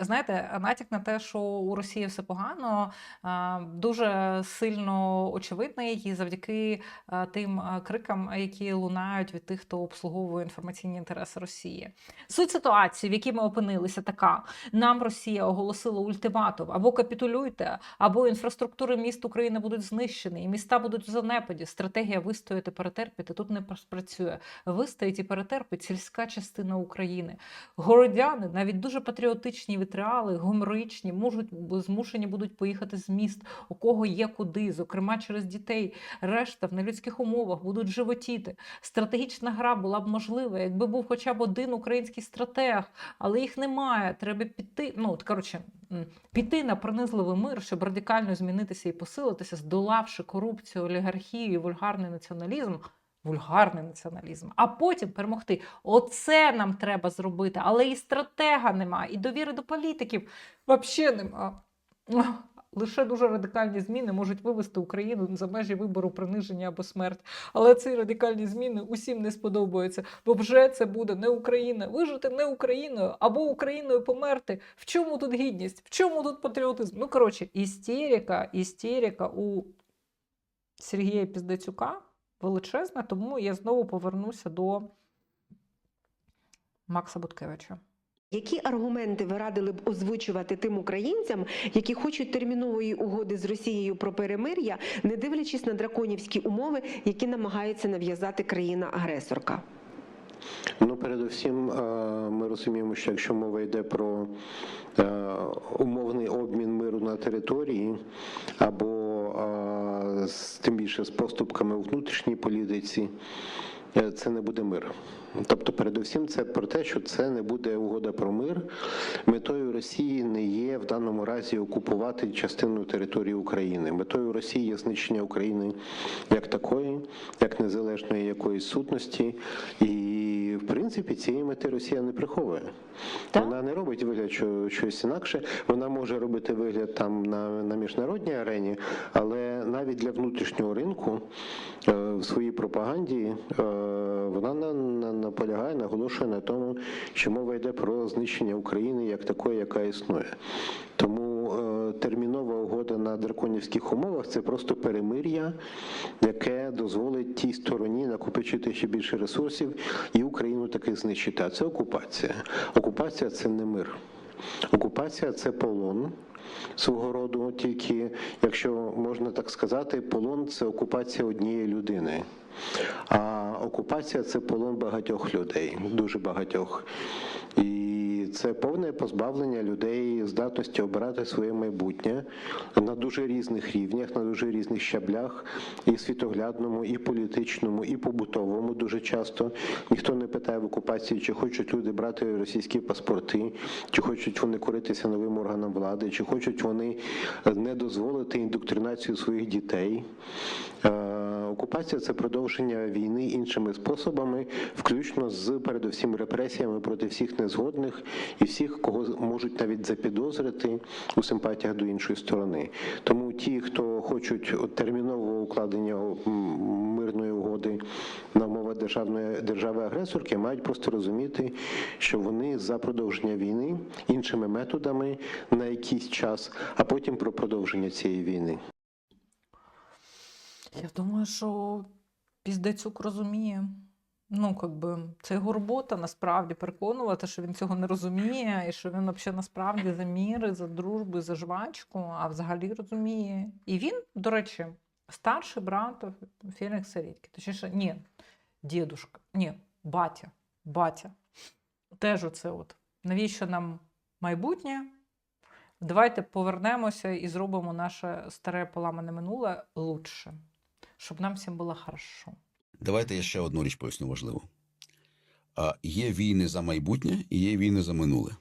знаєте, натяк на те, що у Росії все погано, дуже сильно очевидний і завдяки тим крикам, які лунають від тих, хто обслуговує інформаційні інтереси Росії. Суть ситуації, в якій ми опинилися, така: нам Росія оголосила ультиматум або капітулюйте, або інфраструктури міст України будуть знищені, і міста будуть в занепаді. Стратегія вистояти, перетерпіти тут не спрацює. Вистоїть і перетерпить сільська частина України. Городяни, навіть дуже патріотичні вітріали, гуморичні, можуть змушені будуть поїхати з міст, у кого є куди, зокрема через дітей. Решта в нелюдських умовах будуть животіти. Стратегічна гра була б можлива, якби був хоча б один український стратег, але їх немає. Треба піти. Ну от коротше, піти на пронизливий мир, щоб радикально змінитися і посилитися, здолавши корупцію, олігархію і вульгарний націоналізм. Вульгарний націоналізм, а потім перемогти. Оце нам треба зробити. Але і стратега нема, і довіри до політиків взагалі нема. Лише дуже радикальні зміни можуть вивести Україну за межі вибору приниження або смерть. Але ці радикальні зміни усім не сподобаються, бо вже це буде не Україна. Вижити не Україною або Україною померти. В чому тут гідність? В чому тут патріотизм? Ну коротше, істерика, істерика у Сергія Піздецюка величезна, тому я знову повернуся до Макса Буткевича. Які аргументи ви радили б озвучувати тим українцям, які хочуть термінової угоди з Росією про перемир'я, не дивлячись на драконівські умови, які намагається нав'язати країна-агресорка? Ну, передусім, е, ми розуміємо, що якщо мова йде про е, умовний обмін миру на території, або е, з- тим більше з поступками у внутрішній політиці, е, це не буде мир. Тобто, передусім, це про те, що це не буде угода про мир. Метою Росії не є в даному разі окупувати частину території України. Метою Росії є знищення України як такої, як незалежної якоїсь сутності. І в принципі цієї мети Росія не приховує. Так. Вона не робить вигляд, що щось інакше. Вона може робити вигляд там на, на міжнародній арені, але навіть для внутрішнього ринку е, в своїй пропаганді е, вона на, на, наполягає, наголошує на тому, що мова йде про знищення України як такої, яка існує. Тому термінова угода на драконівських умовах це просто перемир'я, яке дозволить тій стороні накопичити ще більше ресурсів і Україну таки знищити. А це окупація. Окупація це не мир. Окупація це полон. Свого роду, тільки якщо можна так сказати, полон це окупація однієї людини. А окупація це полон багатьох людей, дуже багатьох. І це повне позбавлення людей здатності обирати своє майбутнє на дуже різних рівнях, на дуже різних щаблях, і світоглядному, і політичному, і побутовому. Дуже часто ніхто не питає в окупації, чи хочуть люди брати російські паспорти, чи хочуть вони коритися новим органам влади, чи хочуть вони не дозволити індоктринацію своїх дітей. Окупація це продовження війни іншими способами, включно з передусім репресіями проти всіх незгодних і всіх, кого можуть навіть запідозрити у симпатіях до іншої сторони. Тому ті, хто хочуть термінового укладення мирної угоди на умовах державної держави-агресорки, мають просто розуміти, що вони за продовження війни іншими методами на якийсь час, а потім про продовження цієї війни. Я думаю, що Піздецюк розуміє. Ну, як би, це його робота насправді переконувати, що він цього не розуміє, і що він взагалі насправді за міри, за дружбу, за жвачку, а взагалі розуміє. І він, до речі, старший брат Фелікса Рідьки. Точніше, ні, дідушка, ні, батя, батя. Теж оце от. Навіщо нам майбутнє? Давайте повернемося і зробимо наше старе поламане минуле лучше, щоб нам всім було хорошо. Давайте я ще одну річ поясню важливу. А, Є війни за майбутнє і є війни за минуле.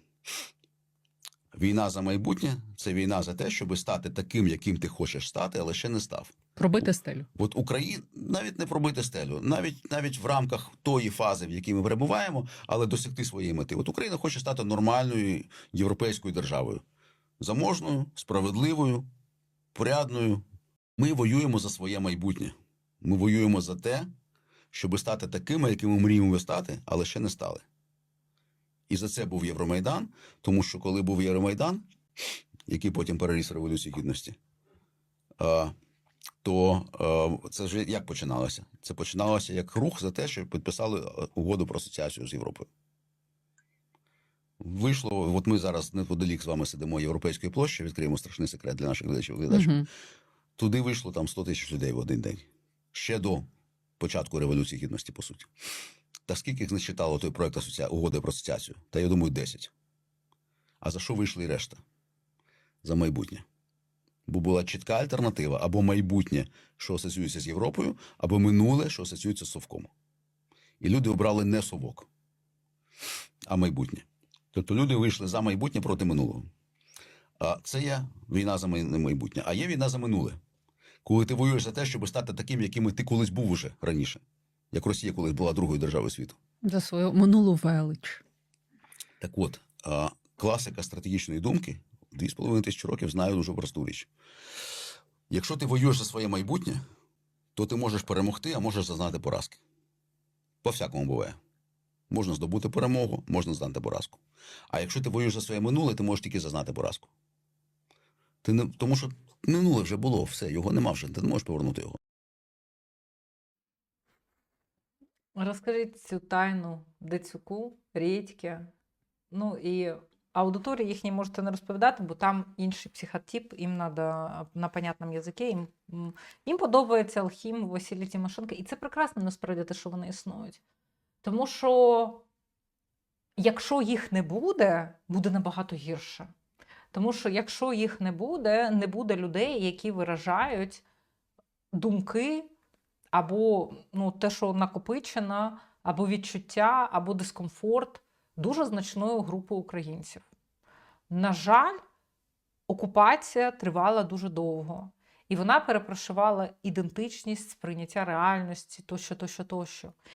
Війна за майбутнє це війна за те, щоб стати таким, яким ти хочеш стати, але ще не став. Пробити стелю. От Україна навіть не пробити стелю, навіть навіть в рамках тої фази, в якій ми перебуваємо, але досягти своєї мети. От Україна хоче стати нормальною європейською державою, заможною, справедливою, порядною. Ми воюємо за своє майбутнє. Ми воюємо за те, щоб стати такими, якими ми мріємо стати, але ще не стали. І за це був Євромайдан, тому що коли був Євромайдан, який потім переріс Революцію Гідності, е, то е, це ж як починалося? Це починалося як рух за те, що підписали е, угоду про асоціацію з Європою. Вийшло, от ми зараз неподалік з вами сидимо Європейської площі, відкриємо страшний секрет для наших глядачів. глядачів. Мгм. Туди вийшло там 100 тисяч людей в один день. Ще до початку Революції Гідності, по суті. Та скільки їх не читало той проект асоціа... угоди про асоціацію? Та я думаю, 10. А за що вийшли і решта? За майбутнє. Бо була чітка альтернатива або майбутнє, що асоціюється з Європою, або минуле, що асоціюється з Совком. І люди обрали не совок, а майбутнє. Тобто люди вийшли за майбутнє проти минулого. А це є війна за майбутнє, а є війна за минуле. Коли ти воюєш за те, щоб стати таким, яким ти колись був уже раніше, як Росія колись була другою державою світу. За свою минулу велич. Так от, класика стратегічної думки, дві з половиною тисячі років знає дуже просту річ. Якщо ти воюєш за своє майбутнє, то ти можеш перемогти, а можеш зазнати поразки. По всякому буває. Можна здобути перемогу, можна зазнати поразку. А якщо ти воюєш за своє минуле, ти можеш тільки зазнати поразку. Ти не, тому що минуле вже було, все, його нема вже, ти не можеш повернути його. Розкажіть цю тайну Децюку, Рідьки. Ну і аудиторії їхній можете не розповідати, бо там інший психотип, їм треба на понятному язикі. Їм, їм подобається Алхім, Василій Тимошенко. І це прекрасно насправді те, що вони існують. Тому що якщо їх не буде, буде набагато гірше. Тому що якщо їх не буде, не буде людей, які виражають думки або ну, те, що накопичено, або відчуття, або дискомфорт дуже значної групи українців. На жаль, окупація тривала дуже довго, і вона перепрошувала ідентичність, сприйняття реальності тощо, тощо, тощо.